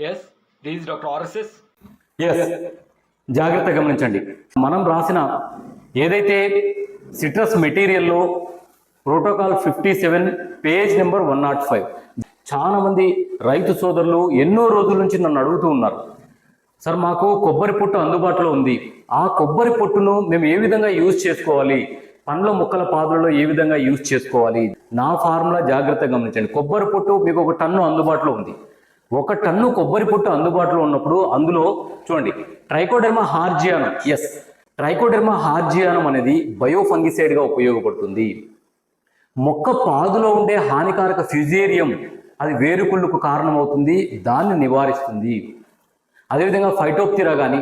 Yes this doctor RSS yes జాగ్రత్త గమనించండి. మనం రాసిన ఏదైతే citrus మెటీరియల్లో protocol fifty seven page number one naught five చాలామంది రైతు సోదరులు ఎన్నో రోజుల నుంచి నన్ను అడుగుతూ ఉన్నారు. సార్ మాకు కొబ్బరి పొట్టు అందుబాటులో ఉంది. ఆ కొబ్బరి పొట్టును మేము ఏ విధంగా యూజ్ చేసుకోవాలి? పండ్ల మొక్కల పాదులలో ఏ విధంగా యూజ్ చేసుకోవాలి? నా ఫార్ములా జాగ్రత్తగా గమనించండి. కొబ్బరి పొట్టు మీకు ఒక టన్ను అందుబాటులో ఉంది. ఒక టన్ను కొబ్బరి పొట్టు అందుబాటులో ఉన్నప్పుడు అందులో చూడండి Trichoderma harzianum yes Trichoderma harzianum అనేది బయోఫంగిసైడ్గా ఉపయోగపడుతుంది. మొక్క పాదులో ఉండే హానికారక ఫ్యూజేరియం అది వేరుకుళ్ళకు కారణమవుతుంది దాన్ని నివారిస్తుంది. అదేవిధంగా ఫైటోప్తిరా కానీ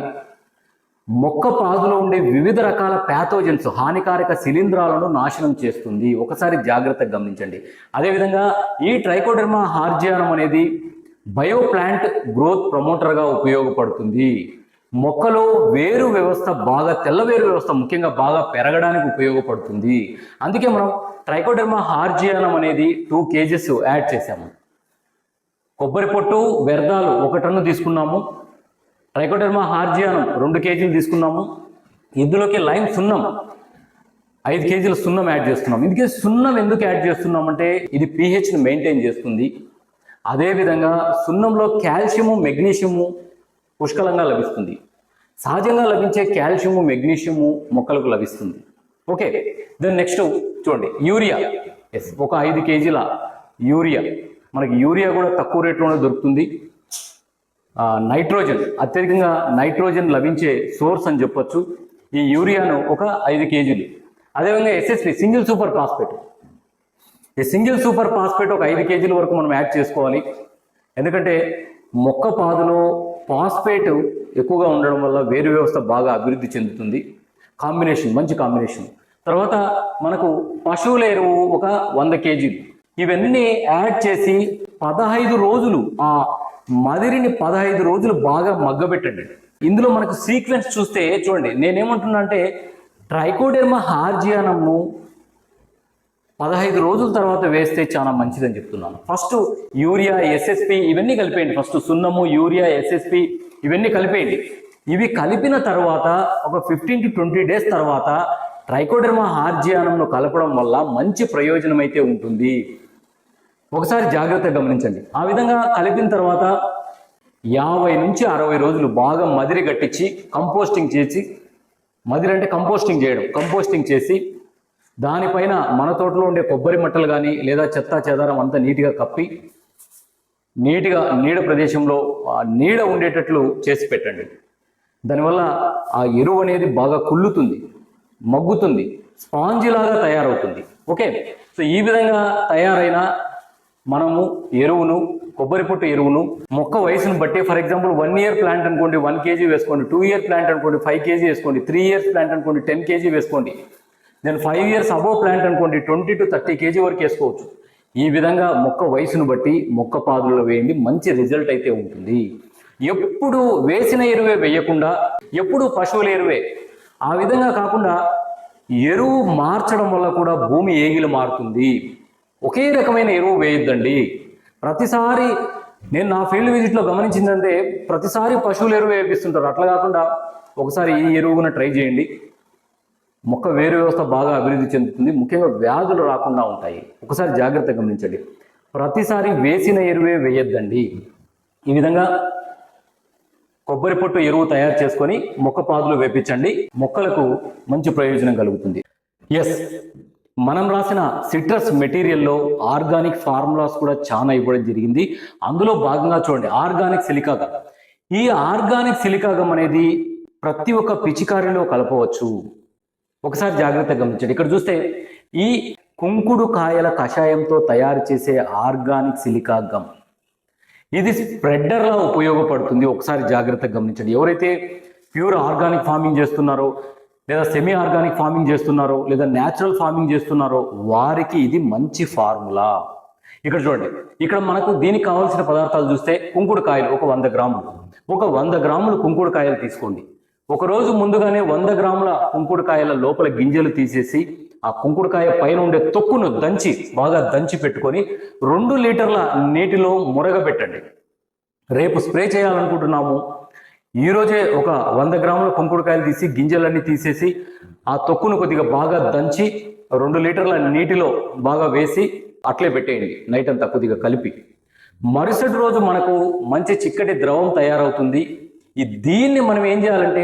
మొక్క పాదులో ఉండే వివిధ రకాల ప్యాథోజన్స్ హానికారక శిలీంధ్రాలను నాశనం చేస్తుంది. ఒకసారి జాగ్రత్తగా గమనించండి. అదేవిధంగా ఈ ట్రైకోడెర్మా హార్జియానం అనేది బయో ప్లాంట్ గ్రోత్ ప్రమోటర్గా ఉపయోగపడుతుంది. మొక్కలో వేరు వ్యవస్థ బాగా తెల్ల వేరు వ్యవస్థ ముఖ్యంగా బాగా పెరగడానికి ఉపయోగపడుతుంది. అందుకే మనం ట్రైకోడెర్మా హార్జియానం అనేది టూ కేజెస్ యాడ్ చేసాము కొబ్బరి పొట్టు వ్యర్థాలు ఒక టన్ను తీసుకున్నాము. ట్రైకోడెర్మా హార్జియానం రెండు కేజీలు తీసుకున్నాము. ఇందులోకి లైమ్ సున్నం ఐదు కేజీల సున్నం యాడ్ చేస్తున్నాం ఇందుకే సున్నం ఎందుకు యాడ్ చేస్తున్నామంటే ఇది పీహెచ్ని మెయింటైన్ చేస్తుంది. అదేవిధంగా సున్నంలో కాల్షియము మెగ్నీషియము పుష్కలంగా లభిస్తుంది. సహజంగా లభించే కాల్షియము మెగ్నీషియము మొక్కలకు లభిస్తుంది. ఓకే దెన్ నెక్స్ట్ చూడండి యూరియా. ఎస్ ఒక ఐదు కేజీల యూరియా. మనకి యూరియా కూడా తక్కువ రేట్లోనే దొరుకుతుంది. నైట్రోజన్ అత్యధికంగా నైట్రోజన్ లభించే సోర్స్ అని చెప్పొచ్చు. ఈ యూరియాను ఒక ఐదు కేజీలు. అదేవిధంగా ఎస్ఎస్పి సింగిల్ సూపర్ ఫాస్ఫేట్. ఈ సింగిల్ సూపర్ ఫాస్ఫేట్ ఒక ఐదు కేజీల వరకు మనం యాడ్ చేసుకోవాలి. ఎందుకంటే మొక్క పాదులో ఫాస్ఫేట్ ఎక్కువగా ఉండడం వల్ల వేరు వ్యవస్థ బాగా అభివృద్ధి చెందుతుంది. కాంబినేషన్ మంచి కాంబినేషన్. తర్వాత మనకు పశువుల ఎరువు ఒక వంద కేజీలు. ఇవన్నీ యాడ్ చేసి పదహైదు రోజులు ఆ మదిరిని పదహైదు రోజులు బాగా మగ్గబెట్టండి. ఇందులో మనకు సీక్వెన్స్ చూస్తే చూడండి నేనేమంటున్నా అంటే ట్రైకోడెర్మా హార్జియానమ్ము పదహైదు రోజుల తర్వాత వేస్తే చాలా మంచిదని చెప్తున్నాను. ఫస్ట్ యూరియా ఎస్ఎస్పి ఇవన్నీ కలిపేయండి. ఫస్ట్ సున్నము యూరియా ఎస్ఎస్పి ఇవన్నీ కలిపేయండి. ఇవి కలిపిన తర్వాత ఒక ఫిఫ్టీన్ టు ట్వంటీ డేస్ తర్వాత ట్రైకోడెర్మా హార్జియానంను కలపడం వల్ల మంచి ప్రయోజనం అయితే ఉంటుంది. ఒకసారి జాగ్రత్తగా గమనించండి. ఆ విధంగా కలిపిన తర్వాత యాభై నుంచి అరవై రోజులు బాగా మదిరి గట్టించి కంపోస్టింగ్ చేసి మదిరి అంటే కంపోస్టింగ్ చేయడం కంపోస్టింగ్ చేసి దానిపైన మన తోటలో ఉండే కొబ్బరి మట్టలు కానీ లేదా చెత్త చెదారం అంతా నీట్గా కప్పి నీట్గా నీడ ప్రదేశంలో ఆ నీడ ఉండేటట్లు చేసి పెట్టండి. దానివల్ల ఆ ఎరువు అనేది బాగా కుళ్ళుతుంది మగ్గుతుంది స్పాంజి లాగా తయారవుతుంది. ఓకే? సో ఈ విధంగా తయారైన మనము ఎరువును కొబ్బరి పొట్టు ఎరువును మొక్క వయసును బట్టి for example one year plant అనుకోండి వన్ కేజీ వేసుకోండి టూ ఇయర్ ప్లాంట్ అనుకోండి ఫైవ్ కేజీ వేసుకోండి త్రీ ఇయర్స్ ప్లాంట్ అనుకోండి టెన్ కేజీ వేసుకోండి. Then five years above plant అనుకోండి ట్వంటీ టు థర్టీ కేజీ వరకు వేసుకోవచ్చు. ఈ విధంగా మొక్క వయసును బట్టి మొక్క పాదుల్లో వేయండి మంచి రిజల్ట్ అయితే ఉంటుంది. ఎప్పుడు వేసిన ఎరువే వేయకుండా ఎప్పుడు పశువుల ఎరువే. ఆ విధంగా కాకుండా ఎరువు మార్చడం వల్ల కూడా భూమి ఏగిలు మారుతుంది. ఒకే రకమైన ఎరువు వేయొద్దండి. ప్రతిసారి నేను నా ఫీల్డ్ విజిట్లో గమనించిందంటే ప్రతిసారి పశువుల ఎరువు వేపిస్తుంటారు. అట్లా కాకుండా ఒకసారి ఈ ఎరువును ట్రై చేయండి. మొక్క వేరు వ్యవస్థ బాగా అభివృద్ధి చెందుతుంది. ముఖ్యంగా వ్యాధులు రాకుండా ఉంటాయి. ఒకసారి జాగ్రత్తగా గమనించండి. ప్రతిసారి వేసిన ఎరువే వేయొద్దండి. ఈ విధంగా కొబ్బరి పొట్టు ఎరువు తయారు చేసుకొని మొక్క పాదులు వేపించండి. మొక్కలకు మంచి ప్రయోజనం కలుగుతుంది. ఎస్ మనం రాసిన సిట్రస్ మెటీరియల్లో ఆర్గానిక్ ఫార్ములాస్ కూడా చాలా ఇవ్వడం జరిగింది. అందులో భాగంగా చూడండి. Organic silica gum. ఈ ఆర్గానిక్ సిలికాగం అనేది ప్రతి ఒక్క పిచికారిలో కలపవచ్చు. ఒకసారి జాగ్రత్తగా గమనించండి. ఇక్కడ చూస్తే ఈ కుంకుడు కాయల కషాయంతో తయారు చేసే ఆర్గానిక్ సిలికా గమ్. ఇది స్ప్రెడ్డర్లా ఉపయోగపడుతుంది. ఒకసారి జాగ్రత్తగా గమనించండి. ఎవరైతే ప్యూర్ ఆర్గానిక్ ఫార్మింగ్ చేస్తున్నారో లేదా సెమీ ఆర్గానిక్ ఫార్మింగ్ చేస్తున్నారో లేదా న్యాచురల్ ఫార్మింగ్ చేస్తున్నారో వారికి ఇది మంచి ఫార్ములా. ఇక్కడ చూడండి. ఇక్కడ మనకు దీనికి కావాల్సిన పదార్థాలు చూస్తే కుంకుడు కాయలు ఒక వంద గ్రాములు. ఒక వంద గ్రాములు కుంకుడు కాయలు తీసుకోండి. ఒక రోజు ముందుగానే వంద గ్రాముల కుంకుడుకాయల లోపల గింజలు తీసేసి ఆ కుంకుడుకాయ పైన ఉండే తొక్కును దంచి బాగా దంచి పెట్టుకొని రెండు లీటర్ల నీటిలో మురగబెట్టండి. రేపు స్ప్రే చేయాలనుకుంటున్నాము. ఈరోజే ఒక వంద గ్రాముల కుంకుడుకాయలు తీసి గింజలన్నీ తీసేసి ఆ తొక్కును కొద్దిగా బాగా దంచి రెండు లీటర్ల నీటిలో బాగా వేసి అట్లే పెట్టేయండి. నైట్ అంతా కొద్దిగా కలిపి. మరుసటి రోజు మనకు మంచి చిక్కటి ద్రవం తయారవుతుంది. ఈ దీన్ని మనం ఏం చేయాలంటే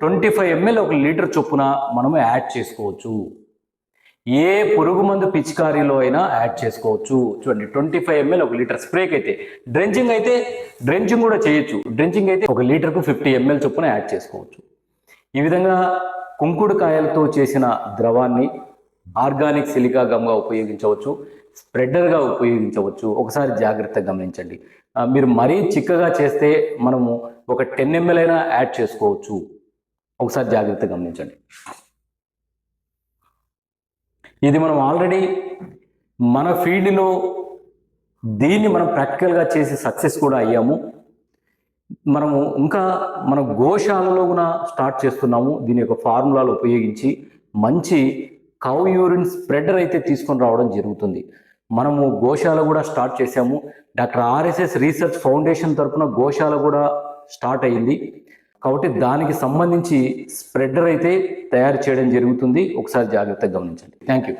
ట్వంటీ ఫైవ్ ఎంఎల్ ఒక లీటర్ చొప్పున మనము యాడ్ చేసుకోవచ్చు. ఏ పురుగు మందు పిచికారీలో అయినా యాడ్ చేసుకోవచ్చు. చూడండి ట్వంటీ ఫైవ్ ఎంఎల్ ఒక లీటర్ స్ప్రేకి అయితే డ్రెంచింగ్ అయితే డ్రెంచింగ్ కూడా చేయొచ్చు. డ్రెంచింగ్ అయితే ఒక లీటర్కు ఫిఫ్టీ ఎంఎల్ చొప్పున యాడ్ చేసుకోవచ్చు. ఈ విధంగా కుంకుడు కాయలతో చేసిన ద్రవాన్ని ఆర్గానిక్ సిలికా గమ్గా ఉపయోగించవచ్చు స్ప్రెడర్గా ఉపయోగించవచ్చు. ఒకసారి జాగ్రత్తగా గమనించండి. మీరు మరీ చిక్కగా చేస్తే మనము ఒక టెన్ ఎంఎల్ అయినా యాడ్ చేసుకోవచ్చు. ఒకసారి జాగ్రత్తగా గమనించండి. ఇది మనం ఆల్రెడీ మన ఫీల్డ్లో దీన్ని మనం ప్రాక్టికల్గా చేసి సక్సెస్ కూడా అయ్యాము. మనము ఇంకా మన గోశాలలో కూడా స్టార్ట్ చేస్తున్నాము. దీని యొక్క ఫార్ములాలు ఉపయోగించి మంచి కౌ యూరిన్ స్ప్రెడర్ అయితే తీసుకొని రావడం జరుగుతుంది. మనము గోశాల కూడా స్టార్ట్ చేశాము. డాక్టర్ ఆర్ఎస్ఎస్ రీసెర్చ్ ఫౌండేషన్ తరఫున గోశాల కూడా స్టార్ట్ అయింది. కాబట్టి దానికి సంబంధించి స్ప్రెడర్ అయితే తయారు చేయడం జరుగుతుంది. ఒకసారి జాగ్రత్తగా గమనించండి. Thank you